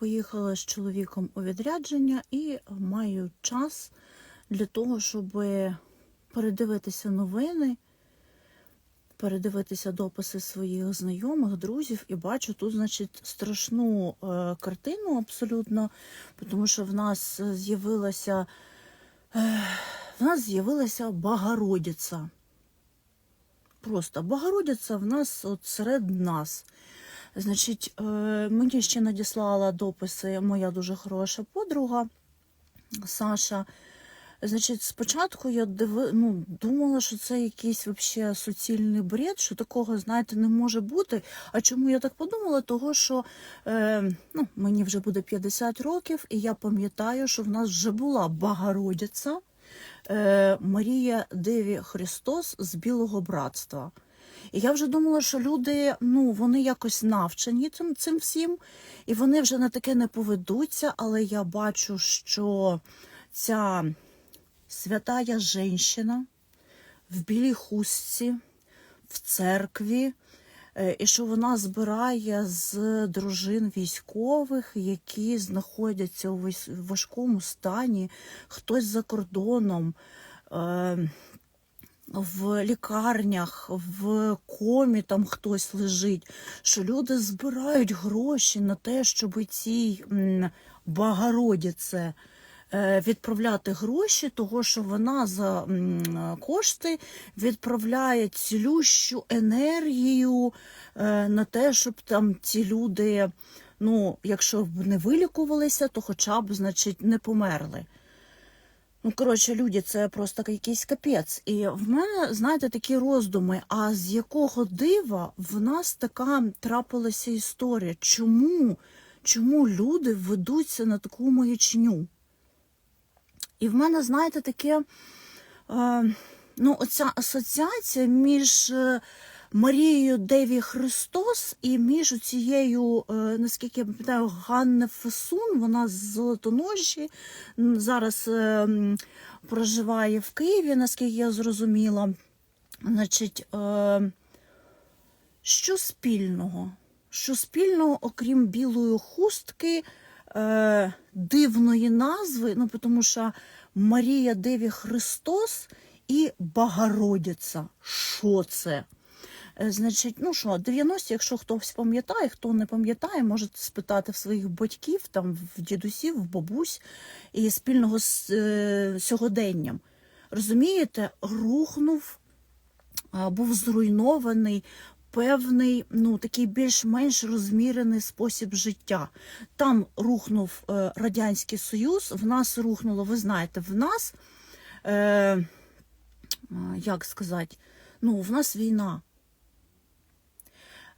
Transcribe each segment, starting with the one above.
поїхала з чоловіком у відрядження і маю час для того, щоб передивитися новини, передивитися дописи своїх знайомих, друзів, і бачу тут, значить, страшну е, картину абсолютно, тому що в нас з'явилася е, в нас з'явилася Богородиця. Просто Богородиця в нас от серед нас. Значить, е, мені ще надіслала дописи моя дуже хороша подруга Саша. Значить, спочатку я диви... ну, думала, що це якийсь вообще суцільний бред, що такого, знаєте, не може бути. А чому я так подумала? Того, що е, ну, мені вже буде 50 років, і я пам'ятаю, що в нас вже була Богородиця е, Марія Деві Христос з Білого Братства. І я вже думала, що люди ну, вони якось навчені цим, цим всім, і вони вже на таке не поведуться, але я бачу, що ця святая жінка в білій хустці, в церкві, е, і що вона збирає з дружин військових, які знаходяться у важкому стані, хтось за кордоном. В лікарнях, в комі там хтось лежить, що люди збирають гроші на те, щоб цій м, Богородице е, відправляти гроші, того що вона за кошти відправляє цілющу енергію е, на те, щоб там ці люди, ну, якщо б не вилікувалися, то хоча б, значить, не померли. Ну, коротше, люди, це просто якийсь капець. І в мене, знаєте, такі роздуми. А з якого дива в нас така трапилася історія? Чому? Чому люди ведуться на таку маячню? І в мене, знаєте, таке, е, ну, оця асоціація між е, Марією Деві Христос і між цією, е, наскільки я пам'ятаю, Ганне Фесун, вона з Золотоноші, зараз е, проживає в Києві, наскільки я зрозуміла. Значить, е, що спільного? Що спільного, окрім білої хустки, дивної назви, ну тому що Марія Деві Христос і Богородиця. Що це? Е, Значить, ну що, 90, якщо хтось пам'ятає, хто не пам'ятає, можете спитати в своїх батьків, там, в дідусів, в бабусь і спільного з е, сьогоденням. Розумієте, рухнув, був зруйнований певний, ну такий більш-менш розмірений спосіб життя. Там рухнув е, Радянський Союз, в нас рухнуло, ви знаєте, в нас, е, як сказати, ну, в нас війна.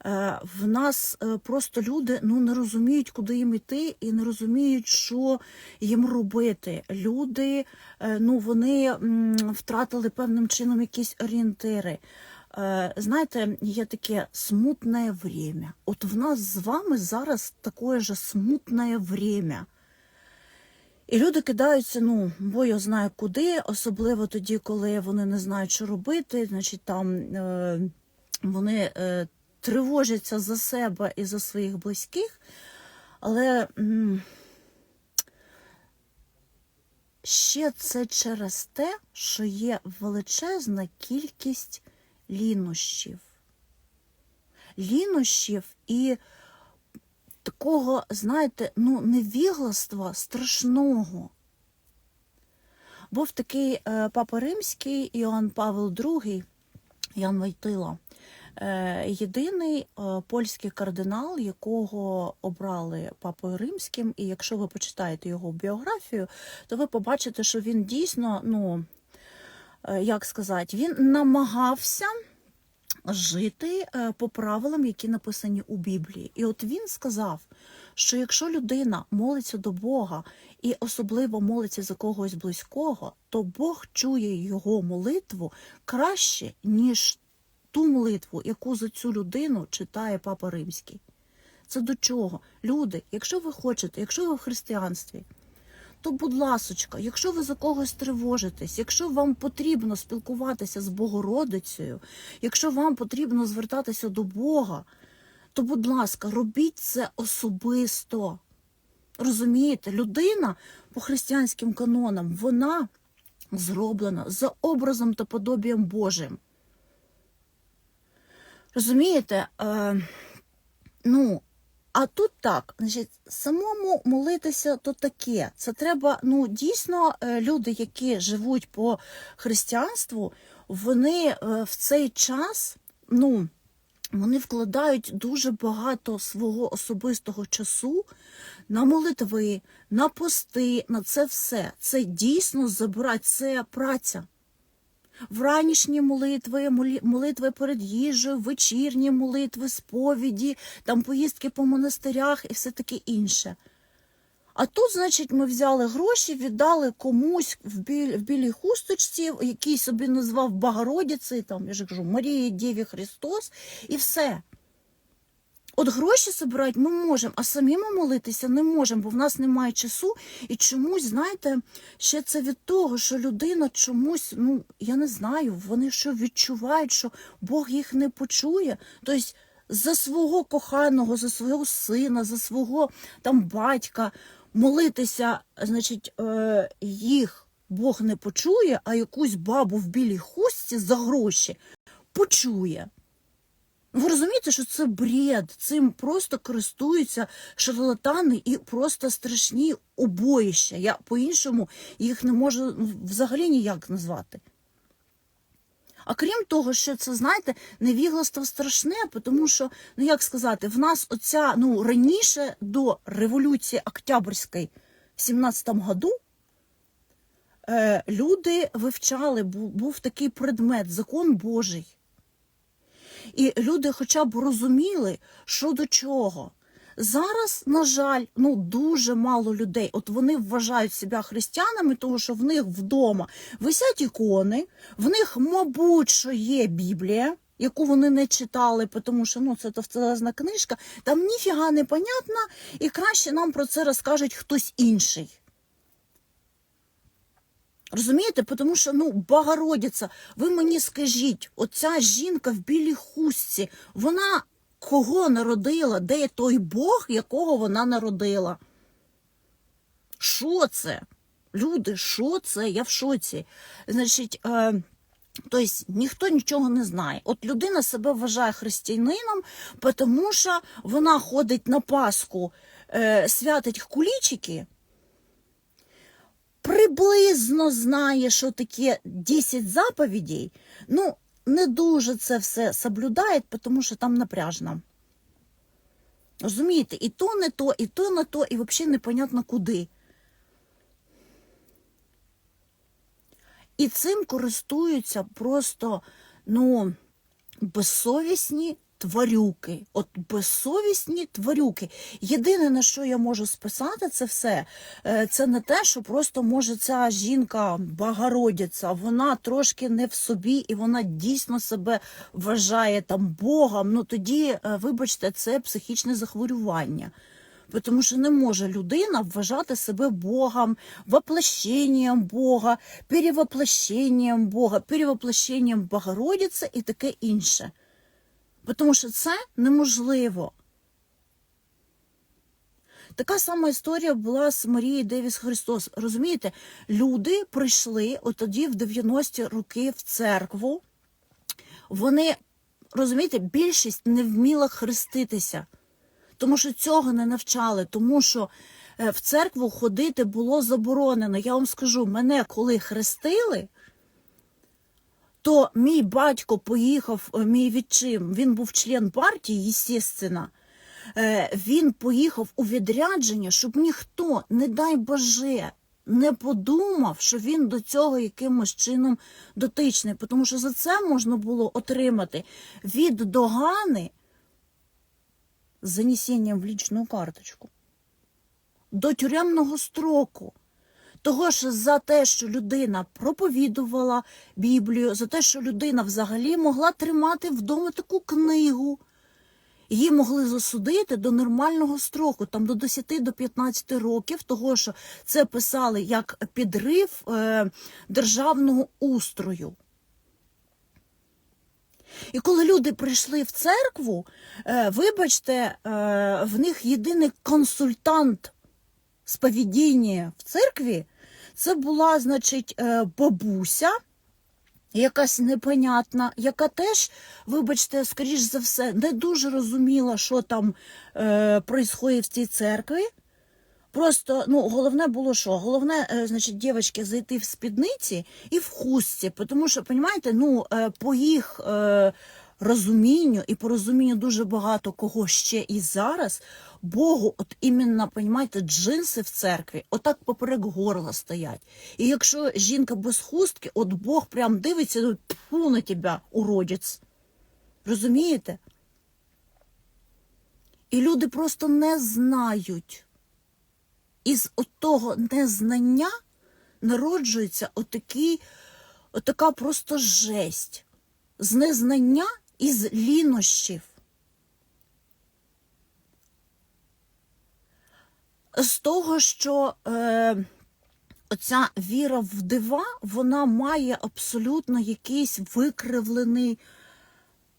Е, В нас е, просто люди ну, не розуміють, куди їм йти, і не розуміють, що їм робити. Люди е, ну, вони втратили певним чином якісь орієнтири. Знаєте, є таке смутне время. От в нас з вами зараз таке ж смутне время. І люди кидаються, ну, бо я знаю куди, особливо тоді, коли вони не знають, що робити, значить там е, вони е, тривожаться за себе і за своїх близьких, але ще це через те, що є величезна кількість лінощів. Лінощів і такого, знаєте, ну, невігластва страшного. Був такий е, папа римський Іоанн Павел II, Ян Войтила, е, єдиний е, польський кардинал, якого обрали папою римським. І якщо ви почитаєте його біографію, то ви побачите, що він дійсно, ну, е, як сказати, він намагався жити е, по правилам, які написані у Біблії. І от він сказав, що якщо людина молиться до Бога і особливо молиться за когось близького, то Бог чує його молитву краще, ніж ту молитву, яку за цю людину читає Папа Римський. Це до чого? Люди, якщо ви хочете, якщо ви в християнстві, то, будь ласочка, якщо ви за когось тривожитесь, якщо вам потрібно спілкуватися з Богородицею, якщо вам потрібно звертатися до Бога, то, будь ласка, робіть це особисто. Розумієте, людина по християнським канонам, вона зроблена за образом та подобієм Божим. Розумієте? Е, ну, а тут так, значить, самому молитися то таке. Це треба, ну, дійсно, е, люди, які живуть по християнству, вони е, в цей час, ну, вони вкладають дуже багато свого особистого часу на молитви, на пости, на це все. Це дійсно забирать, це праця. Вранішні молитви, молитви перед їжею, вечірні молитви, сповіді, там поїздки по монастирях і все таке інше. А тут, значить, ми взяли гроші, віддали комусь в, біль, в білій хусточці, який собі назвав Богородицею, там, я ж кажу, Марії Дєві Христос, і все. От гроші збирати ми можемо, а самі ми молитися не можемо, бо в нас немає часу. І чомусь, знаєте, ще це від того, що людина чомусь, ну я не знаю, вони що відчувають, що Бог їх не почує. Тобто за свого коханого, за свого сина, за свого там батька молитися, значить, е, їх Бог не почує, а якусь бабу в білій хустці за гроші почує. Ви розумієте, що це бред, цим просто користуються шарлатани і просто страшні убоїща. Я по-іншому їх не можу взагалі ніяк назвати. А крім того, що це, знаєте, невігластво страшне, тому що, ну як сказати, в нас оця, ну, раніше до революції Октябрьської в 17-му году е, люди вивчали, був такий предмет, закон Божий. І люди хоча б розуміли, що до чого. Зараз, на жаль, ну дуже мало людей. От вони вважають себе християнами, тому що в них вдома висять ікони, в них, мабуть, що є Біблія, яку вони не читали, тому що ну, це товстелезна книжка, там ніфіга не понятно, і краще нам про це розкаже хтось інший. Розумієте, тому що ну Богородиця, ви мені скажіть, оця жінка в білій хустці, вона кого народила? Де той Бог, якого вона народила? Що це? Люди, що це? Я в шоці. Значить, е, тобто ніхто нічого не знає. От людина себе вважає християнином, тому що вона ходить на Пасху, е, святить кулічики, приблизно знає, що таке 10 заповідей, ну, не дуже це все соблюдає, тому що там напряжно. Розумієте, і то не то, і то не то, і взагалі непонятно куди. І цим користуються просто, ну, безсовісні тварюки. От безсовісні тварюки. Єдине, на що я можу списати це все, е, це не те, що просто може ця жінка Богородиця, вона трошки не в собі, і вона дійсно себе вважає там Богом. Ну тоді, е, вибачте, це психічне захворювання. Тому що не може людина вважати себе Богом, воплощенням Бога, перевоплощенням Бога, перевоплощенням Богородиці і таке інше. Тому що це неможливо. Така сама історія була з Марією Девіс Христос. Розумієте, люди прийшли от тоді в 90-ті роки в церкву. Вони, розумієте, більшість не вміла хреститися, тому що цього не навчали, тому що е, в церкву ходити було заборонено. Я вам скажу, мене коли хрестили, то мій батько поїхав, е, мій відчим, він був член партії, звісно, він поїхав у відрядження, щоб ніхто, не дай Боже, не подумав, що він до цього якимось чином дотичний, тому що за це можна було отримати від догани з занесенням в лічну карточку до тюремного строку. Того ж за те, що людина проповідувала Біблію, за те, що людина взагалі могла тримати вдома таку книгу, її могли засудити до нормального строку, там до 10 до 15 років, того що це писали як підрив е, державного устрою. І коли люди прийшли в церкву, е, вибачте, е, в них єдиний консультант сповідіння в церкві, це була, значить, е, бабуся, якась непонятна, яка теж, вибачте, скоріш за все, не дуже розуміла, що там е, происходить в цій церкві. Просто ну головне було що? Головне, е, значить, дівчатки зайти в спідниці і в хустці, тому що, розумієте, ну е, по їх розумінню і по розумінню дуже багато кого ще і зараз Богу, от іменно, понімаєте, джинси в церкві, отак поперек горла стоять. І якщо жінка без хустки, от Бог прям дивиться, ну тьфу на тебе, уродець. Розумієте? І люди просто не знають. Із того незнання народжується отакий, отака просто жесть. З незнання і з лінощів. З того, що е, оця віра в дива, вона має абсолютно якийсь викривлений.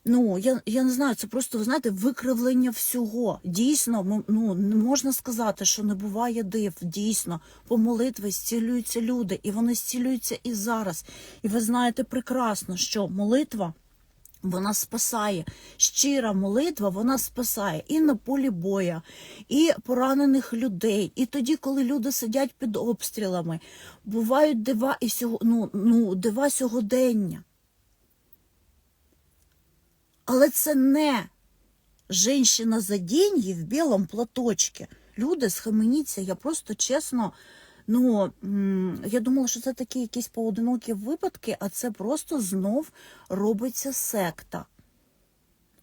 Ну, я, я не знаю, це просто, ви знаєте, викривлення всього. Дійсно, ну, можна сказати, що не буває див. Дійсно, по молитві зцілюються люди, і вони зцілюються і зараз. І ви знаєте прекрасно, що молитва. Вона спасає. Щира молитва, вона спасає і на полі боя, і поранених людей. І тоді, коли люди сидять під обстрілами, бувають дива і сього, ну, ну, дива сьогодення. Але це не женщина за деньги в білому платочці. Люди, схаменіться, я просто чесно. Ну, я думала, що це такі якісь поодинокі випадки, а це просто знов робиться секта.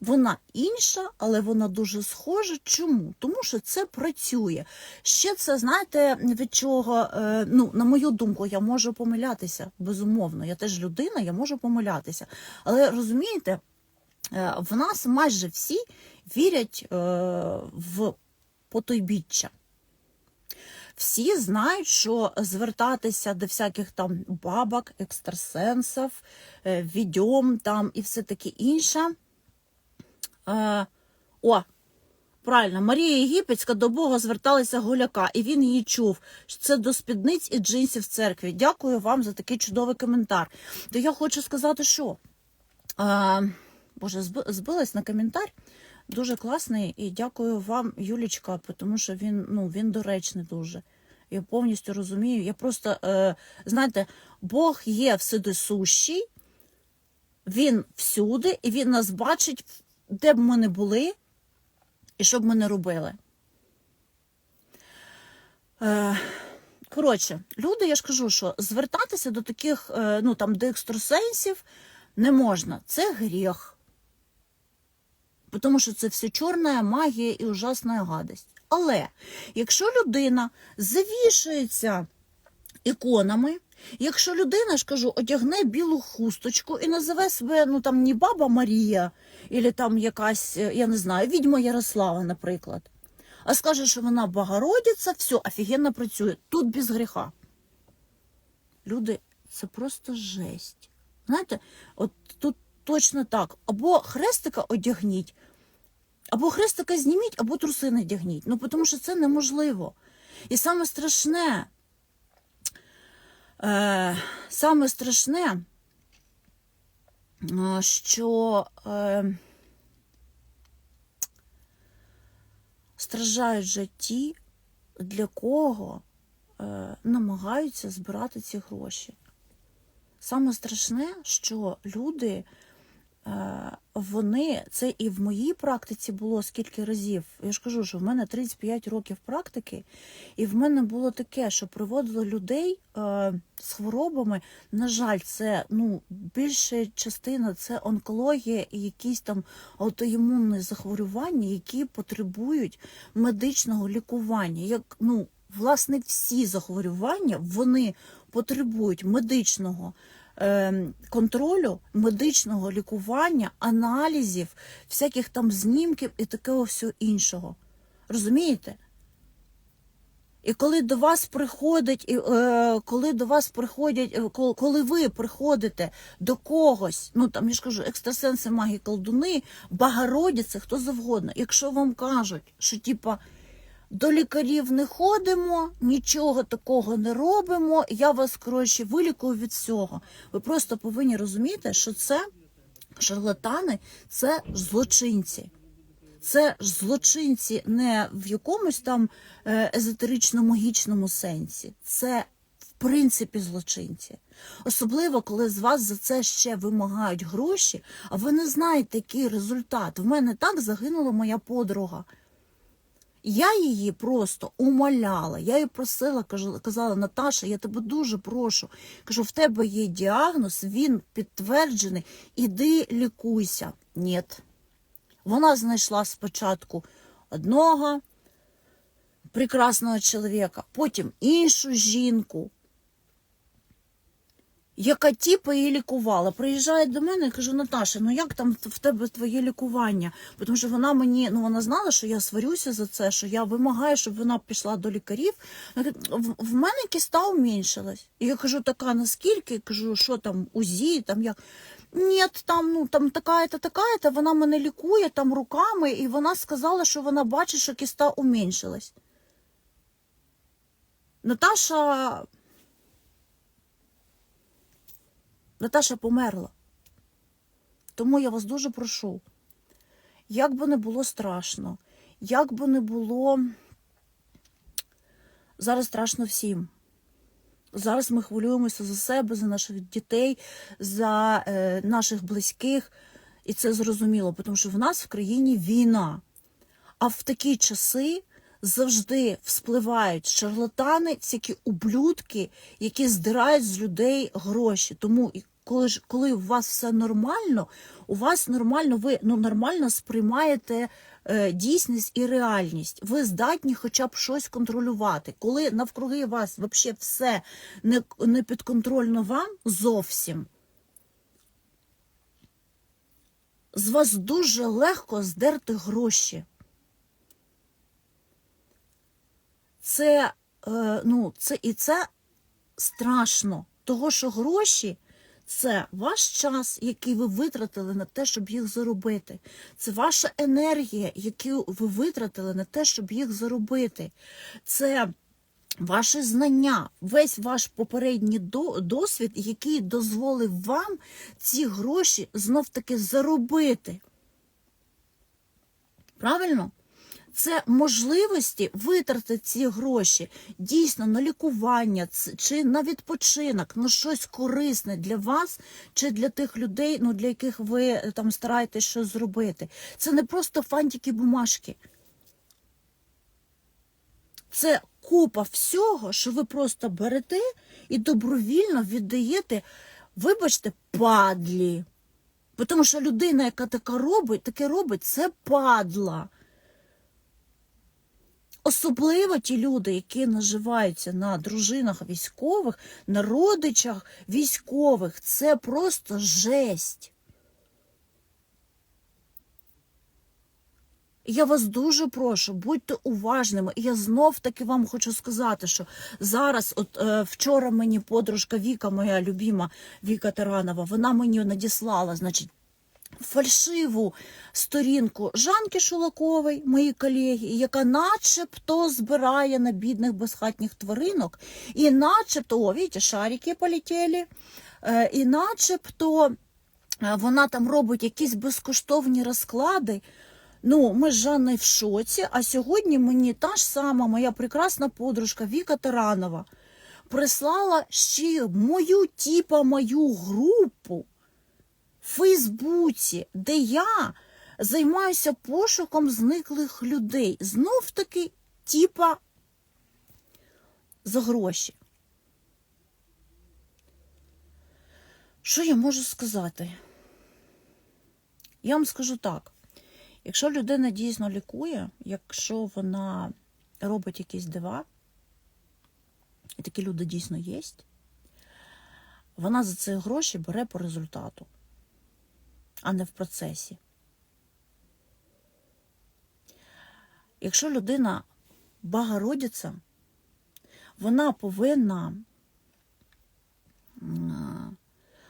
Вона інша, але вона дуже схожа. Чому? Тому що це працює. Ще це, знаєте, від чого, е, ну, на мою думку, я можу помилятися, безумовно. Я теж людина, я можу помилятися. Але розумієте, е, в нас майже всі вірять е, в потойбіччя. Всі знають, що звертатися до всяких там бабок, екстрасенсів, е, відьом там і все таке інше. Е, о, правильно, Марія Єгипетська до Бога зверталася голяка, і він її чув. Це до спідниць і джинсів в церкві. Дякую вам за такий чудовий коментар. То я хочу сказати, що е, Боже, зби- збилась на коментар. Дуже класний, і дякую вам, Юлічка, тому що він, ну, він доречний дуже. Я повністю розумію. Я просто, е, знаєте, Бог є всюдисущий, він всюди, і він нас бачить, де б ми не були, і що б ми не робили. Е, коротше, люди, я ж кажу, що звертатися до таких, е, ну там, до екстрасенсів не можна. Це гріх. Тому що це все чорна магія і ужасна гадость. Але якщо людина завішується іконами, якщо людина, ж кажу, одягне білу хусточку і називе себе ну там не баба Марія, або там якась, е, я не знаю, відьма Ярослава, наприклад, а скаже, що вона Богородиця, все, офігенно працює. Тут без гріха. Люди, це просто жесть. Знаєте, от тут точно так. Або хрестика одягніть, або хрестика зніміть, або труси надягніть. Ну, тому що це неможливо. І саме страшне, е, саме страшне, е, що е, страждають же ті, для кого е, намагаються збирати ці гроші. Саме страшне, що люди, вони, це і в моїй практиці було скільки разів. Я ж кажу, що в мене 35 років практики, і в мене було таке, що приводило людей е, з хворобами. На жаль, це ну, більша частина це онкологія і якісь там аутоімунні захворювання, які потребують медичного лікування. Як, ну, власне, всі захворювання вони потребують медичного е, контролю, медичного лікування, аналізів, всяких там знімків і такого всього іншого. Розумієте? І коли до вас приходить, і, е, коли до вас приходять, е, коли, ви приходите до когось, ну там я ж кажу, екстрасенси, маги, колдуни, Богородиці, хто завгодно, якщо вам кажуть, що типа До лікарів не ходимо, нічого такого не робимо. Я вас, коротше, вилікую від всього. Ви просто повинні розуміти, що це шарлатани, це злочинці. Це ж злочинці не в якомусь там е, езотерично-магічному сенсі. Це в принципі злочинці. Особливо, коли з вас за це ще вимагають гроші, а ви не знаєте, який результат. В мене так загинула моя подруга. Я її просто умоляла. Я її просила, казала, Наташа, я тебе дуже прошу. Кажу, в тебе є діагноз, він підтверджений, іди лікуйся. Ні. Вона знайшла спочатку одного прекрасного чоловіка, потім іншу жінку, яка типу її лікувала. Приїжджає до мене і кажу, Наташа, ну як там в тебе твоє лікування? Тому що вона мені, ну вона знала, що я сварюся за це, що я вимагаю, щоб вона пішла до лікарів. В, мене кіста уменьшилась. І я кажу, така наскільки? Я Кажу, що там УЗІ, там як. Ні, там, ну там така-то, така-то, вона мене лікує там руками, і вона сказала, що вона бачить, що кіста уменьшилась. Наташа. Наташа померла. Тому я вас дуже прошу, як би не було страшно, як би не було зараз страшно всім. Зараз ми хвилюємося за себе, за наших дітей, за е, наших близьких. І це зрозуміло, тому що в нас в країні війна. А в такі часи завжди вспливають шарлатани, всякі ублюдки, які здирають з людей гроші. Тому коли ж коли у вас все нормально, у вас нормально, ви ну нормально сприймаєте е, дійсність і реальність. Ви здатні хоча б щось контролювати. Коли навкруги вас взагалі все не, не підконтрольно вам зовсім. З вас дуже легко здерти гроші. Це, е, ну, це і це страшно, того що гроші це ваш час, який ви витратили на те, щоб їх заробити. Це ваша енергія, яку ви витратили на те, щоб їх заробити. Це Ваше знання, весь ваш попередній досвід, який дозволив вам ці гроші знов-таки заробити. Правильно? Це можливості витратити ці гроші дійсно на лікування чи на відпочинок, на щось корисне для вас чи для тих людей, ну, для яких ви е, там стараєтесь щось зробити. Це не просто фантики бумажки. Це купа всього, що ви просто берете і добровільно віддаєте, вибачте, падлі. Тому що людина, яка таке робить, таке робить, це падла. Особливо ті люди, які наживаються на дружинах військових, на родичах військових, це просто жесть. Я вас дуже прошу, будьте уважними. І я знов таки вам хочу сказати, що зараз, от е, вчора мені подружка Віка, моя любима Віка Таранова, вона мені надіслала, значить, фальшиву сторінку Жанки Шулакової, моїй колеги, яка начебто збирає на бідних безхатніх тваринок, і начебто, о, бачите, шарики полетіли, е, і начебто е, вона там робить якісь безкоштовні розклади. Ну, ми з Жанною в шоці, а сьогодні мені та ж сама моя прекрасна подружка Віка Таранова прислала ще мою типа мою групу Фейсбуці, де я займаюся пошуком зниклих людей. Знов таки, типа за гроші. Що я можу сказати? Я вам скажу так. Якщо людина дійсно лікує, якщо вона робить якісь дива, і такі люди дійсно є, вона за це гроші бере по результату, а не в процесі. Якщо людина багородиця, вона повинна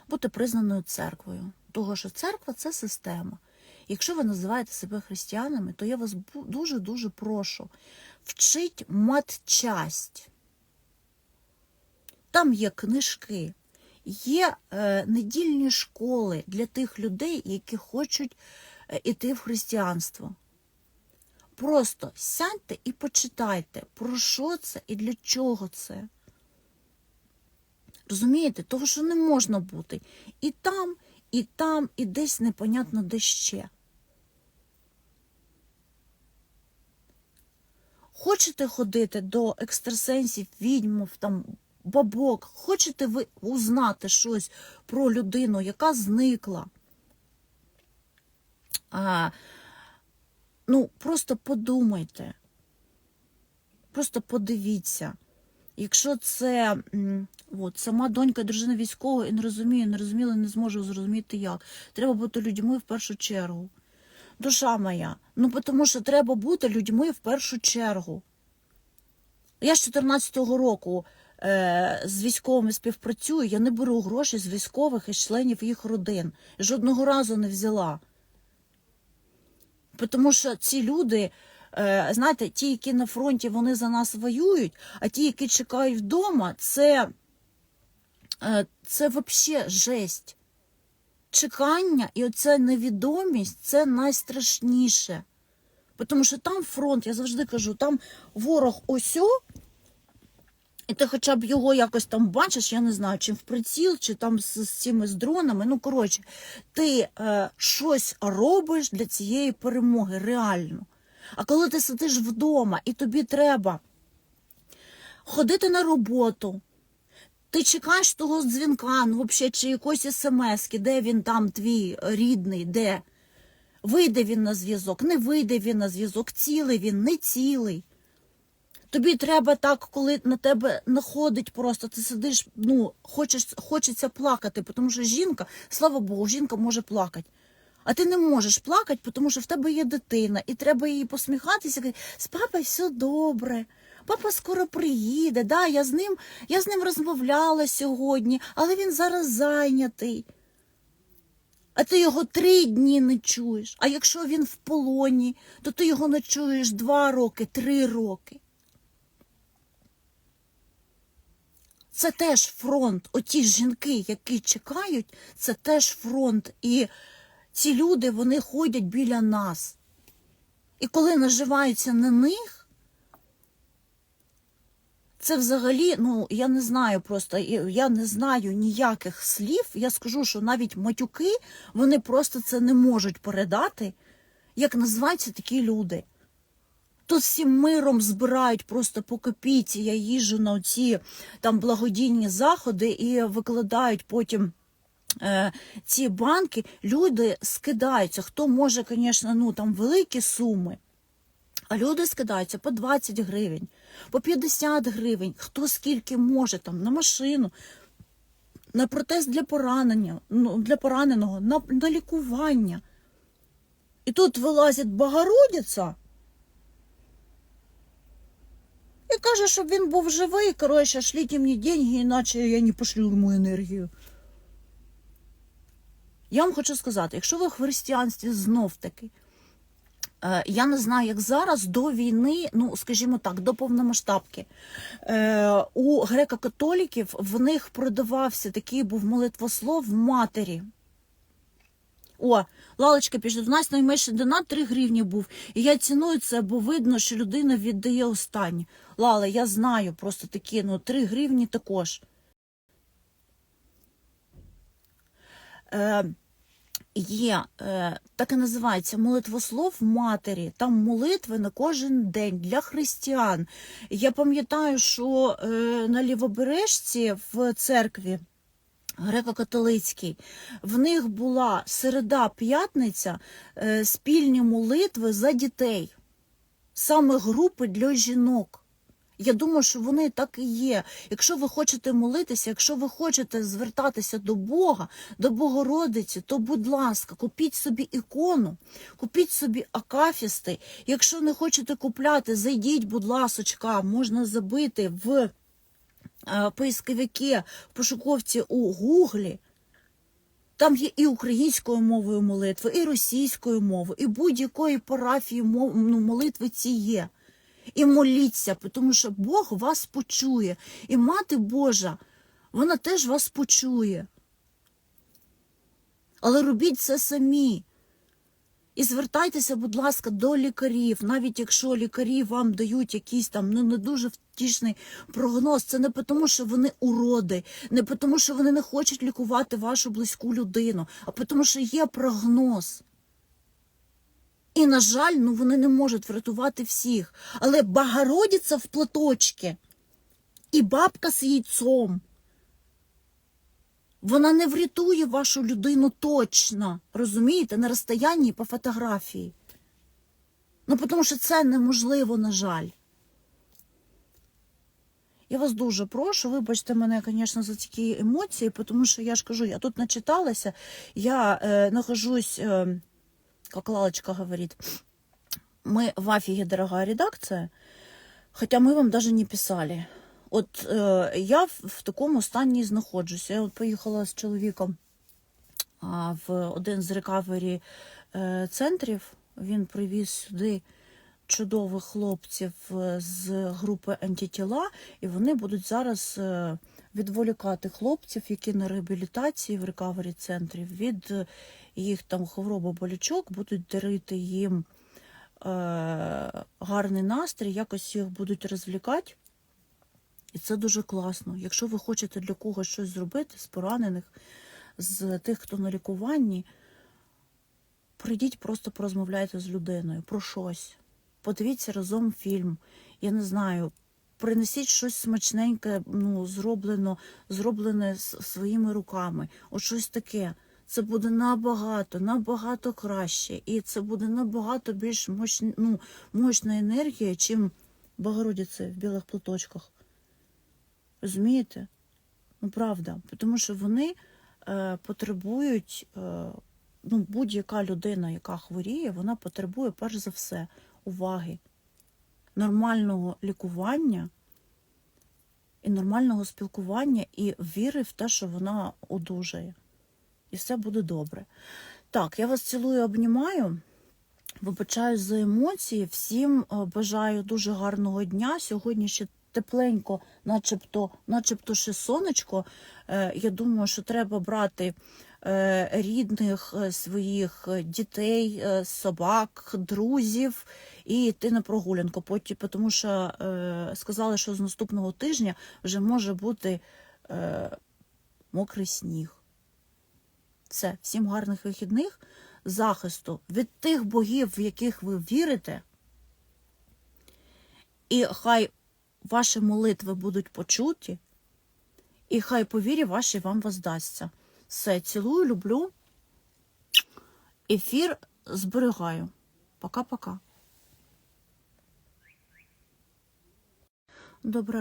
бути признаною церквою. Того, що церква це система. Якщо ви називаєте себе християнами, то я вас дуже-дуже прошу. вчить матчасть. Там є книжки, є е, недільні школи для тих людей, які хочуть е, іти в християнство. Просто сядьте і почитайте, про що це і для чого це. Розумієте? Того, що не можна бути і там, і там, і десь непонятно де ще. Хочете ходити до екстрасенсів, відьмов, там, бабок, хочете ви узнати щось про людину, яка зникла? А, ну, просто подумайте. Просто подивіться. Якщо це от, сама донька дружина військового і не розуміє, не розуміла, не зможе зрозуміти як. Треба бути людьми в першу чергу. Душа моя, ну тому що треба бути людьми в першу чергу. Я з 14-го року з військовими співпрацюю, я не беру гроші з військових і членів їх родин. Жодного разу не взяла. Тому що ці люди, е, знаєте, ті, які на фронті, вони за нас воюють, а ті, які чекають вдома, це, е, це взагалі жесть. Чекання і оця невідомість це найстрашніше. Тому що там фронт, я завжди кажу, там ворог осьо, і ти хоча б його якось там бачиш, я не знаю, чим в приціл, чи там з, з цими з дронами. Ну, коротше, ти е, щось робиш для цієї перемоги реально. А коли ти сидиш вдома і тобі треба ходити на роботу, ти чекаєш того дзвінка, ну, взагалі, чи якоїсь смс, де він там твій рідний, де вийде він на зв'язок, не вийде він на зв'язок, цілий він, не цілий. Тобі треба так, коли на тебе находить просто, ти сидиш, ну, хочеш, хочеться плакати, тому що жінка, слава Богу, жінка може плакати. А ти не можеш плакати, тому що в тебе є дитина, і треба їй посміхатися, з папою все добре. Папа скоро приїде, да, я з ним, я з ним розмовляла сьогодні, але він зараз зайнятий. А ти його три дні не чуєш. А якщо він в полоні, то ти його не чуєш два роки, три роки. Це теж фронт. Оті жінки, які чекають, це теж фронт. І ці люди вони ходять біля нас. І коли наживаються на них, це взагалі, ну я не знаю просто, я не знаю ніяких слів. Я скажу, що навіть матюки вони просто це не можуть передати, як називаються такі люди. Тут всім миром збирають просто по копійці. Я їжджу на ці там благодійні заходи і викладають потім. е, Ці банки люди скидаються. Хто може, звісно, ну там великі суми, а люди скидаються по 20 гривень, по 50 гривень, хто скільки може там на машину, на протез для поранення, ну, для пораненого, на, на лікування. І тут вилазить Богородиця і каже, щоб він був живий, коротше, шліть мені деньги, іначе я не пошлю йому енергію. Я вам хочу сказати, якщо ви в християнстві знов таки, е, я не знаю, як зараз до війни, ну скажімо так, до повномасштабки, е, у греко-католіків в них продавався такий був молитвослов матері. О, лалочка пішла до нас найменший донат 3 гривні був. І я ціную це, бо видно, що людина віддає останнє. Лала, я знаю просто такі, ну 3 гривні також. Е, є, е, так і називається молитвослов матері. Там молитви на кожен день для християн. Я пам'ятаю, що е, на лівобережці в церкві греко-католицькій, в них була середа-п'ятниця е, спільні молитви за дітей, саме групи для жінок. Я думаю, що вони так і є. Якщо ви хочете молитися, якщо ви хочете звертатися до Бога, до Богородиці, то, будь ласка, купіть собі ікону, купіть собі акафісти. Якщо не хочете купляти, зайдіть, будь ласочка, можна забити в е, поисковике, в пошуковці у Гуглі. Там є і українською мовою молитви, і російською мовою, і будь-якої парафії ну, молитви ці є. І моліться, тому що Бог вас почує. І Мати Божа, вона теж вас почує. Але робіть це самі. І звертайтеся, будь ласка, до лікарів, навіть якщо лікарі вам дають якийсь там ну, не дуже втішний прогноз, це не тому, що вони уроди, не тому, що вони не хочуть лікувати вашу близьку людину, а тому, що є прогноз. І, на жаль, ну вони не можуть врятувати всіх. Але Богородиця в платочці і бабка з яйцом. Вона не врятує вашу людину точно, розумієте, на розстоянні по фотографії. Ну, тому що це неможливо, на жаль. Я вас дуже прошу, вибачте мене, звісно, за такі емоції, тому що я ж кажу, я тут начиталася, я э, нахожусь, э, как Лалочка говорит, мы в афиге, дорогая редакция, хотя мы вам даже не писали. От е, я в, такому стані знаходжуся. Я от поїхала з чоловіком а, в один з рекавері е, центрів. Він привіз сюди чудових хлопців е, з групи антитіла, і вони будуть зараз е, відволікати хлопців, які на реабілітації в рекавері центрів, від е, їх там хвороби болячок, будуть дарити їм е, гарний настрій, якось їх будуть розвлікати. І це дуже класно. Якщо ви хочете для когось щось зробити з поранених, з тих, хто на лікуванні, прийдіть, просто порозмовляйте з людиною про щось. Подивіться разом фільм. Я не знаю, принесіть щось смачненьке, ну, зроблено, зроблене своїми руками. От щось таке. Це буде набагато, набагато краще. І це буде набагато більш мощ, ну, мощна енергія, чим Богородиці в білих платочках. Розумієте? Ну, правда. Тому що вони е, потребують, е, ну, будь-яка людина, яка хворіє, вона потребує перш за все уваги, нормального лікування і нормального спілкування, і віри в те, що вона одужає. І все буде добре. Так, я вас цілую, обнімаю. Вибачаюсь за емоції. Всім е, бажаю дуже гарного дня. Сьогодні ще тепленько, начебто, начебто ще сонечко. Е, Я думаю, що треба брати е, рідних е, своїх дітей, собак, друзів і йти на прогулянку. Тому що сказали, що з наступного тижня вже може бути мокрий сніг. Все, всім гарних вихідних, захисту від тих богів, в яких ви вірите, і хай ваші молитви будуть почуті, і хай по вірі вашій вам воздасться. Все, цілую, люблю. Ефір зберігаю. Пока-пока. Добре.